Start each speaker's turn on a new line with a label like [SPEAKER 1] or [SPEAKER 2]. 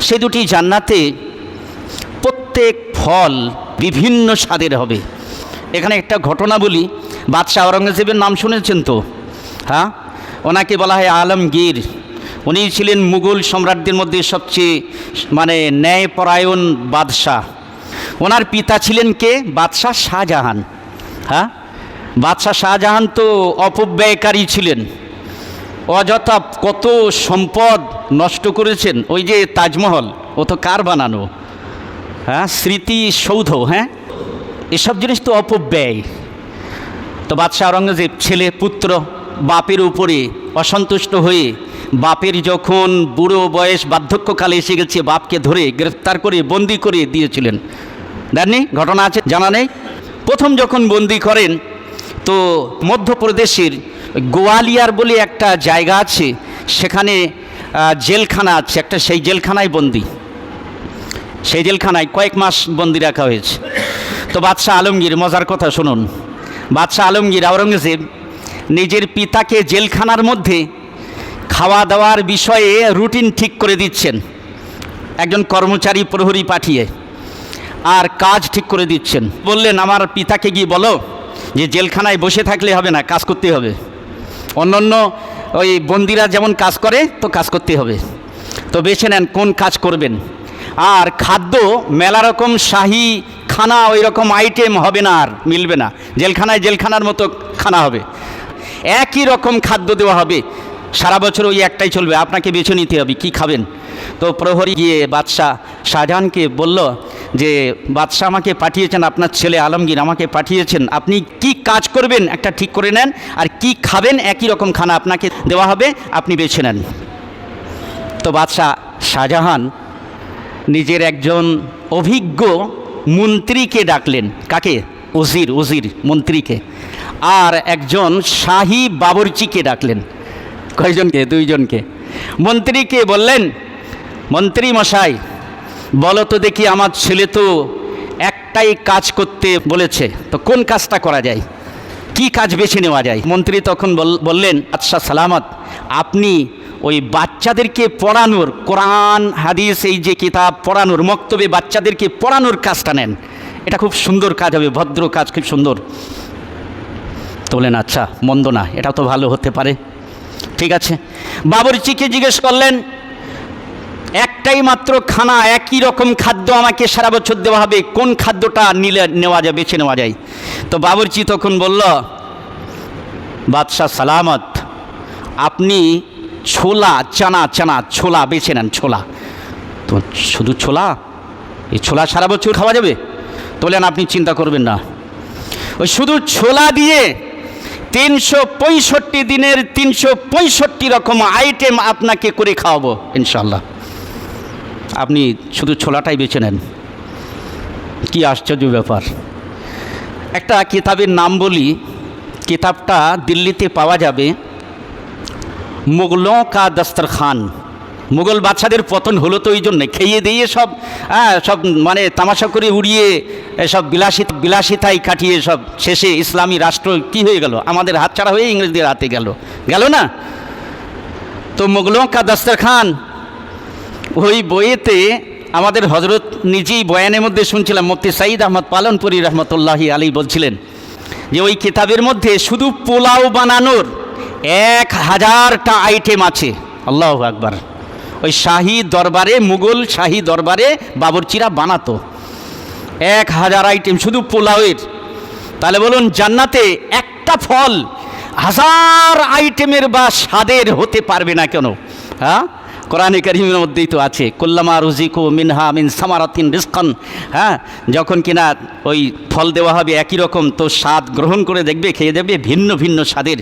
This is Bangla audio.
[SPEAKER 1] সে দুটি জান্নাতে প্রত্যেক ফল বিভিন্ন স্বাদের হবে। এখানে একটা ঘটনা বলি। বাদশাহ আওরঙ্গজেবের নাম শুনেছেন তো? হ্যাঁ? ওনাকে বলা হয় আলমগীর। উনি ছিলেন মুঘল সম্রাটদের মধ্যে সবচেয়ে মানে ন্যায়পরায়ণ বাদশাহ। ওনার পিতা ছিলেন কে? বাদশাহ শাহজাহান। হ্যাঁ? বাদশাহ শাহজাহান তো অপব্যয়কারী ছিলেন। অযথা কত সম্পদ নষ্ট করেছেন। ওই যে তাজমহল, ও তো কার বানানো? হ্যাঁ স্মৃতিসৌধ হ্যাঁ? এসব জিনিস তো অপব্যয়। তো বাদশাহ আওরঙ্গজেব ছেলে, পুত্র, বাপের উপরে অসন্তুষ্ট হয়ে বাপের যখন বুড়ো বয়স বার্ধক্যকালে এসে গেছে, বাপকে ধরে গ্রেফতার করে বন্দি করে দিয়েছিলেন। দেননি ঘটনা আছে? জানা নেই? প্রথম যখন বন্দি করেন, তো মধ্যপ্রদেশের গোয়ালিয়ার বলে একটা জায়গা আছে, সেখানে জেলখানা আছে, একটা সেই জেলখানায় বন্দি। সেই জেলখানায় কয়েক মাস বন্দি রাখা হয়েছে। তো বাদশাহ আলমগীর, মজার কথা শুনুন। বাদশাহ আলমগীর আওরঙ্গজেব নিজের পিতাকে জেলখানার মধ্যে খাওয়া দাওয়ার বিষয়ে রুটিন ঠিক করে দিচ্ছেন। একজন কর্মচারী প্রহরী পাঠিয়ে আর কাজ ঠিক করে দিচ্ছেন। বললেন, আমার পিতাকে গিয়ে বলো যে জেলখানায় বসে থাকলে হবে না, কাজ করতে হবে। অন্যান্য ওই বন্দিরা যেমন কাজ করে, তো কাজ করতে হবে। তো বেছে নেন কোন কাজ করবেন। আর খাদ্য মেলা রকম শাহি খানা ওই রকম আইটেম হবে না আর, মিলবে না। জেলখানায় জেলখানার মতো খানা হবে। একই রকম খাদ্য দেওয়া হবে। সারা বছর ওই একটাই চলবে। আপনাকে বেছে নিতে হবে, কি খাবেন? তো প্রহরী গিয়ে বাদশাহ শাহজাহানকে বলল যে বাদশাহ আমাকে পাঠিয়েছেন, আপনার ছেলে আলমগীর আমাকে পাঠিয়েছেন, আপনি কি কাজ করবেন একটা ঠিক করে নেন, আর কি খাবেন একই রকম খানা আপনাকে দেওয়া হবে, আপনি বেছে নেন। তো বাদশাহ শাহজাহান নিজের একজন অভিজ্ঞ মন্ত্রীকে ডাকলেন। কাকে? উজির উজির মন্ত্রীকে। আর একজন শাহী বাবরচিকে ডাকলেন। কয়জনকে? দুইজনকে। মন্ত্রীকে বললেন, মন্ত্রী মশাই বলো তো দেখি আমার ছেলে তো একটাই কাজ করতে বলেছে। তো কোন কাজটা করা যায়? কি কাজ বেছে নেওয়া যায়? মন্ত্রী তখন বল- বললেন আচ্ছা সালামত, আপনি ওই বাচ্চাদেরকে পড়ানোর কোরআন, হাদিস, এই যে কিতাব পড়ানোর, মক্তবে বাচ্চাদেরকে পড়ানোর কাজটা নেন। এটা খুব সুন্দর কাজ হবে, ভদ্র কাজ, খুব সুন্দর। তো বললেন আচ্ছা মন্দ না, এটাও তো ভালো হতে পারে। ঠিক আছে। বাবরচিকে জিজ্ঞেস করলেন একটাই মাত্র খানা, একই রকম খাদ্য আমাকে সারা বছর দেওয়া হবে। কোন খাদ্যটা নিলে নেওয়া যায়, বেছে নেওয়া যায়? তো বাবরচি তখন বলল, বাদশাহ সালামত, আপনি ছোলা, চানা চানা, ছোলা বেছে নেন, ছোলা। তো শুধু ছোলা? এই ছোলা সারা বছর খাওয়া যাবে? তো বললেন, আপনি চিন্তা করবেন না। ওই শুধু ছোলা দিয়ে তিনশো পঁয়ষট্টি দিনের তিনশো পঁয়ষট্টি রকম আইটেম আপনাকে করে খাওয়াবো ইনশাল্লাহ আপনি শুধু ছোলাটাই বেছে নেন। কি আশ্চর্য ব্যাপার। একটা কিতাবের নাম বলি, কিতাবটা দিল্লিতে পাওয়া যাবে মুগলোं কা দস্তরখান। মুঘল বাচ্চাদের পতন হলো তো ওই জন্যে, খেয়ে দিয়ে সব হ্যাঁ সব মানে তামাশা করে উড়িয়ে সব বিলাসী বিলাসিতাই কাটিয়ে সব শেষে ইসলামী রাষ্ট্র কি হয়ে গেল? আমাদের হাতছাড়া হয়ে ইংরেজদের হাতে গেল। গেল না? তো মুগলোं কা দস্তরখান ওই বইয়েতে আমাদের হজরত নিজেই বয়ানের মধ্যে শুনছিলাম, মুফতি সাঈদ আহমদ পালনপুরি রহমতুল্লাহি আলী বলছিলেন যে ওই কিতাবের মধ্যে শুধু পোলাও বানানোর এক হাজারটা আইটেম আছে। আল্লাহ আকবার। ওই শাহী দরবারে, মুঘল শাহী দরবারে বাবরচিরা বানাতো। এক হাজার আইটেম শুধু পোলাওয়ের। তাহলে বলুন, জান্নাতে একটা ফল হাজার আইটেমের বা স্বাদের হতে পারবে না কেন? হ্যাঁ? কোরআনে কারিমের মধ্যেই তো আছে, কোল্লামা রুজিকু মিনহা মিন সামারাতিন রিস্কন হ্যাঁ যখন কিনা ওই ফল দেওয়া হবে একই রকম, তো স্বাদ গ্রহণ করে দেখবে, খেয়ে দেখবে ভিন্ন ভিন্ন স্বাদের।